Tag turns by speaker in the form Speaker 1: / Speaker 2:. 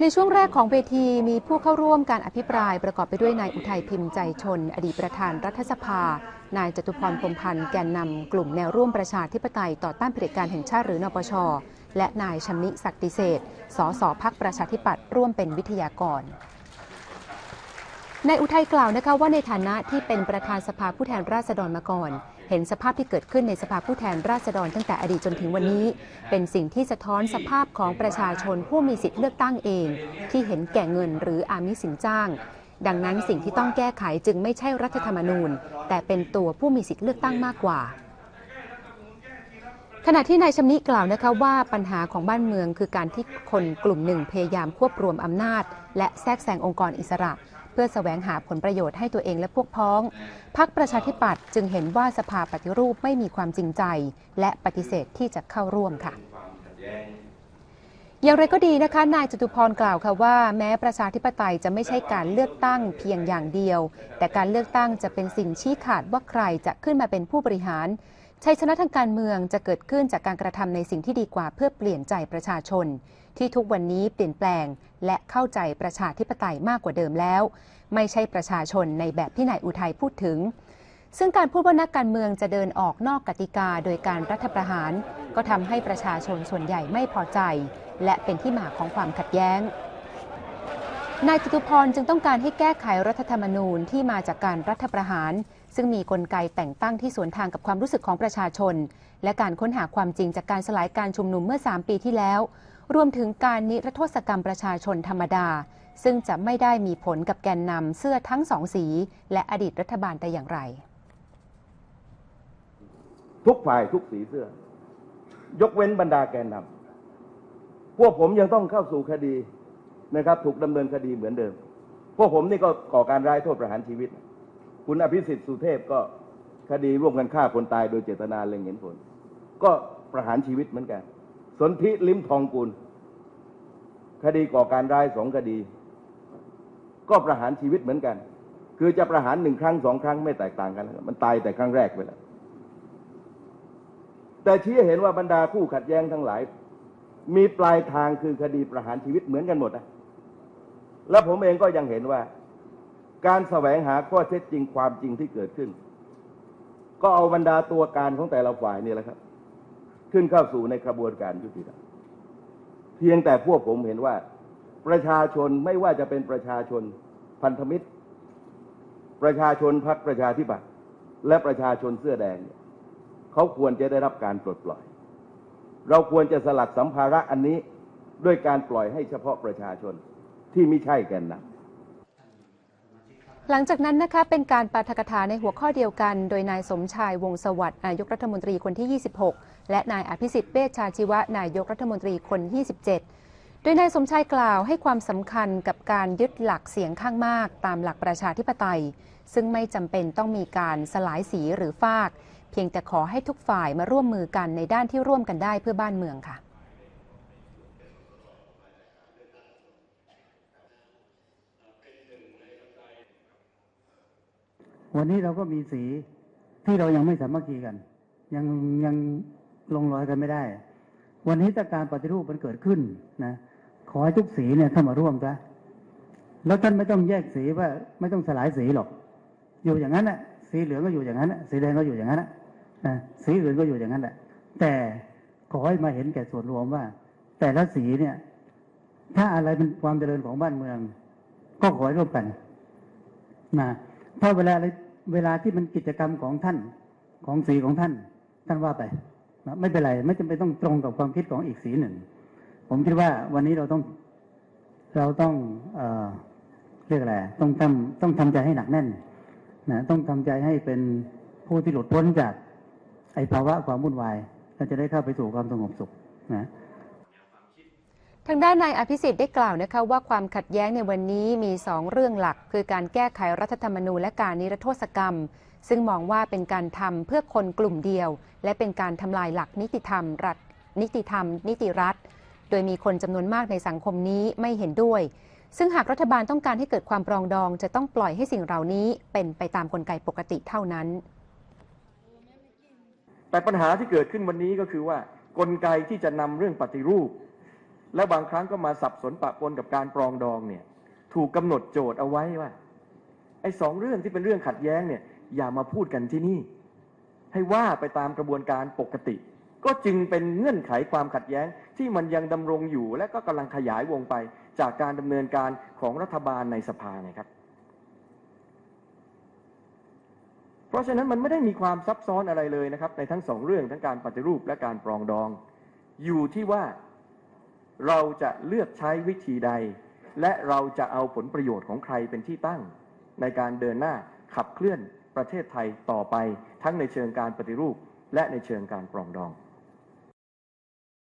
Speaker 1: ในช่วงแรกของเวทีมีผู้เข้าร่วมการอภิปรายประกอบไปด้วยนายอุทัยพิมพ์ใจชน อดีตประธานรัฐสภา นายจตุพรพรมพันธ์แกนนำกลุ่มแนวร่วมประชาธิปไตยต่อต้านเผด็จการแห่งชาติหรือนปช และนายชำนิศักดิเศษสสพักประชาธิปัตย์ร่วมเป็นวิทยากร นายอุทัยกล่าวนะคะว่าในฐานะที่เป็นประธานสภาผู้แทนราษฎรมาก่อน เห็นสภาพที่เกิดขึ้นในสภาผู้แทนราษฎรตั้งแต่อดีตจนถึงวันนี้ เป็นสิ่งที่สะท้อนสภาพของประชาชนผู้มีสิทธิ์เลือกตั้งเอง ที่เห็นแก่เงินหรืออามิสินจ้าง ดังนั้นสิ่งที่ต้องแก้ไขจึงไม่ใช่รัฐธรรมนูญ แต่เป็นตัวผู้มีสิทธิ์เลือกตั้งมากกว่าขณะที่นายชำนิกล่าวนะคะว่าปัญหาของบ้านเมืองคือการที่คนกลุ่มหนึ่งพยายามควบรวมอำนาจ และแทรกแซงองค์กรอิสระ เพื่อแสวงหาผลประโยชน์ให้ตัวเองและพวกพ้อง พักประชาธิปัตย์จึงเห็นว่าสภาปฏิรูปไม่มีความจริงใจ และปฏิเสธที่จะเข้าร่วมค่ะ อย่างไรก็ดีนะคะ นายจตุพรกล่าวค่ะว่า แม้ประชาธิปไตยจะไม่ใช่การเลือกตั้งเพียงอย่างเดียว แต่การเลือกตั้งจะเป็นสิ่งชี้ขาดว่าใครจะขึ้นมาเป็นผู้บริหาร ชัยชนะทางการเมืองจะเกิดขึ้นจากการกระทำในสิ่งที่ดีกว่าเพื่อเปลี่ยนใจประชาชน ที่ทุกวันนี้เปลี่ยนแปลง และเข้าใจประชาธิปไตยมากกว่าเดิมแล้ว ไม่ใช่ประชาชนในแบบที่นายอุทัยพูดถึง ซึ่งการพูดว่านักการเมืองจะเดินออกนอกกติกาโดยการรัฐประหาร ก็ทำให้ประชาชนส่วนใหญ่ไม่พอใจ และเป็นที่มาของความขัดแย้ง นายจตุพรจึงต้องการให้แก้ไขรัฐธรรมนูญที่มาจากการรัฐประหาร ซึ่งมีกลไกแต่งตั้งที่สวนทางกับความรู้สึกของประชาชน และการค้นหาความจริงจากการสลายการชุมนุมเมื่อ 3 ปีที่แล้ว รวมถึงการนิรโทษกรรมประชาชนธรรมดา ซึ่งจะไม่ได้มีผลกับแกนนำเสื้อทั้งสองสี และอดีตรัฐบาลแต่อย่างไร
Speaker 2: ทุกฝ่ายทุกสีเสื้อ ยกเว้นบรรดาแกนนำพวกผมยังต้องเข้าสู่คดี นะครับถูกดำเนินคดีเหมือนเดิม พวกผมนี่ก็ก่อการร้ายโทษประหารชีวิต คุณอภิสิทธิ์สุเทพก็คดีร่วมกันฆ่าคนตายโดยเจตนาเล็งเห็นผล ก็ประหารชีวิตเหมือนกัน สนธิลิ้มทองกุล คดีก่อการร้ายสองคดี ก็ประหารชีวิตเหมือนกัน คือจะประหารหนึ่งครั้งสองครั้งไม่แตกต่างกัน มันตายแต่ครั้งแรกไปแล้วแต่ชี้เห็นว่าบรรดาคู่ขัดแย้งทั้งหลาย มีปลายทางคือคดีประหารชีวิตเหมือนกันหมดนะและผมเองก็ยังเห็นว่า การแสวงหาข้อเท็จจริงความจริงที่เกิดขึ้น ก็เอาบรรดาตัวการของแต่ละฝ่ายนี่แหละครับ ขึ้นเข้าสู่ในกระบวนการยุติธรรมเพียงแต่พวกผมเห็นว่า ประชาชนไม่ว่าจะเป็นประชาชนพันธมิตร ประชาชนพรรคประชาธิปัตย์และประชาชนเสื้อแดงเนี่ยเขาควรจะได้รับการปลดปล่อย เราควรจะสลัดสัมภาระอันนี้ด้วยการปล่อยให้เฉพาะประชาชนที่ไม่ใช่แกนนำ
Speaker 1: หลังจากนั้นนะคะเป็นการปาฐกถาในหัวข้อเดียวกัน โดยนายสมชายวงสวัสดิ์นายกรัฐมนตรีคนที่ 26 และนายอภิสิทธิ์เวชชาชีวะนายกรัฐมนตรีคนที่27 โดยนายสมชายกล่าวให้ความสำคัญกับการยึดหลักเสียงข้างมาก ตามหลักประชาธิปไตย ซึ่งไม่จำเป็นต้องมีการสลายสีหรือฟาก เพียงแต่ขอให้ทุกฝ่ายมาร่วมมือกันในด้านที่ร่วมกันได้เพื่อบ้านเมืองค่ะ
Speaker 3: วันนี้เราก็มีสีที่เรายังไม่สามัคคีกัน ยังยังลงรอยกันไม่ได้ วันนี้ถ้าการปฏิรูปมันเกิดขึ้นนะขอให้ทุกสีเนี่ยเข้ามาร่วมซะแล้วท่านไม่ต้องแยกสีว่าไม่ต้องสลายสีหรอก อยู่อย่างนั้นน่ะ สีเหลืองก็อยู่อย่างนั้นน่ะ สีแดงก็อยู่อย่างนั้นน่ะนะ สีอื่นก็อยู่อย่างนั้นแหละ แต่ขอให้มาเห็นแก่ส่วนรวมว่า แต่ละสีเนี่ย ถ้าอะไรเป็นความเจริญของบ้านเมือง ก็ขอให้ร่วมกันนะถ้าเวลาเวลาที่มันกิจกรรมของท่านของสีของท่าน ท่านว่าไปนะไม่เป็นไร ไม่จำเป็นต้องตรงกับความคิดของอีกสีหนึ่ง ผมคิดว่าวันนี้เราต้อง เราต้องเอ่อเรียกอะไรต้องทำต้องทำใจให้หนักแน่นนะต้องทำใจให้เป็นผู้ที่หลุดพ้นจาก ไอ้ภาวะความวุ่นวายเราจะได้เข้าไปสู่ความสงบสุขนะ
Speaker 1: ทางด้านนายอภิสิทธิ์ได้กล่าวนะคะว่าความขัดแย้งในวันนี้มี 2 เรื่องหลัก คือการแก้ไขรัฐธรรมนูญและการนิรโทษกรรม ซึ่งมองว่าเป็นการทำเพื่อคนกลุ่มเดียว และเป็นการทำลายหลักนิติธรรมรัฐนิติธรรม นิติรัฐ โดยมีคนจำนวนมากในสังคมนี้ไม่เห็นด้วย ซึ่งหากรัฐบาลต้องการให้เกิดความปรองดอง จะต้องปล่อยให้สิ่งเหล่านี้เป็นไปตามกลไกปกติเท่านั้น
Speaker 4: แต่ปัญหาที่เกิดขึ้นวันนี้ก็คือว่ากลไกที่จะนำเรื่องปฏิรูป และบางครั้งก็มาสับสนปะปนกับการปรองดองเนี่ยถูกกำหนดโจทย์เอาไว้ว่าไอ้สองเรื่องที่เป็นเรื่องขัดแย้งเนี่ยอย่ามาพูดกันที่นี่ ให้ว่าไปตามกระบวนการปกติ ก็จึงเป็นเงื่อนไขความขัดแย้งที่มันยังดำรงอยู่ และก็กำลังขยายวงไปจากการดำเนินการของรัฐบาลในสภาไงครับ เพ ราะฉะนั้นมันไม่ได้มีความซับซ้อนอะไรเลยนะครับ ในทั้งสองเรื่องทั้งการปฏิรูปและการปรองดอง อยู่ที่ว่าเราจะเลือกใช้วิธีใด และเราจะเอาผลประโยชน์ของใครเป็นที่ตั้ง ในการเดินหน้าขับเคลื่อนประเทศไทยต่อไป ทั้งในเชิงการปฏิรูป และในเชิงการปรองดอง